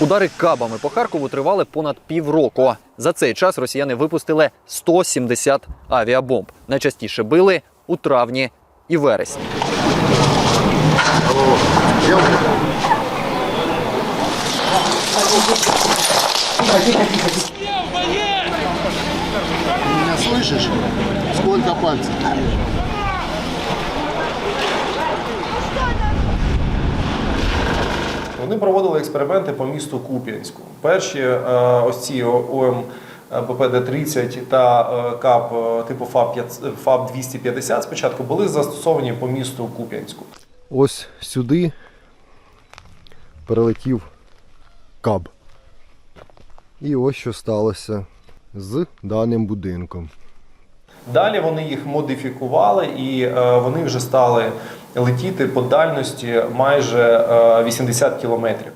Удари кабами по Харкову тривали понад півроку. За цей час росіяни випустили 170 авіабомб. Найчастіше били у травні і вересні. Меня слышишь? Сколько пальцев? Вони проводили експерименти по місту Куп'янську. Перші е, ось ці ОМ БПД-30 та е, КАП е, типу ФАП-250 спочатку були застосовані по місту Куп'янську. Ось сюди прилетів каб. І ось що сталося з даним будинком. Далі вони їх модифікували і е, вони вже стали летіти по дальності майже е, 80 кілометрів.